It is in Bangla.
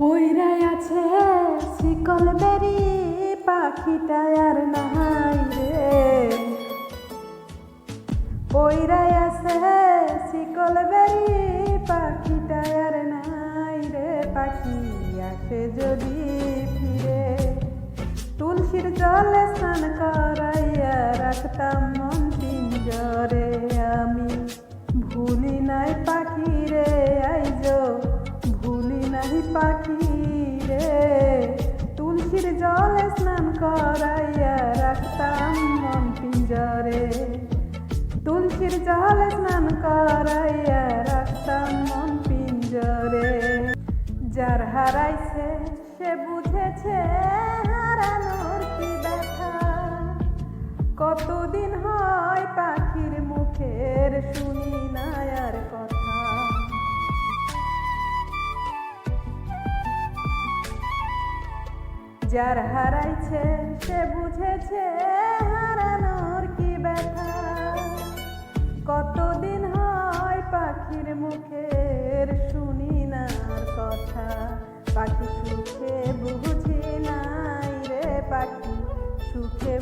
পইরাই আছে, শিকল বেরি পাখিটা আর নাই রে। পইরাই আছে, শিকল বেরি পাখিটা আর নাই রে। পাখি আসে যদি ফিরে, তুলসীর জলে স্নান করাইয়া রাখতাম মন পিঞ্জরে নাই পাখি রে। তুলসীর জলে স্নান করাইয়া রাখতাম মন পিঞ্জরে। তুলসীর জলে স্নান করাইয়া রাখতাম মন পিঞ্জরে। যার হারাইছে, সে বুঝেছে হারানোর কি ব্যথা। কতদিন হয় পাখির মুখের শুনি? যার হারাইছে, সে বুঝেছে হারানোর কি ব্যথা। কতদিন হয় পাখির মুখের শুনি না কথা। পাখি সুখে বুঝি নাই রে পাখি, সুখে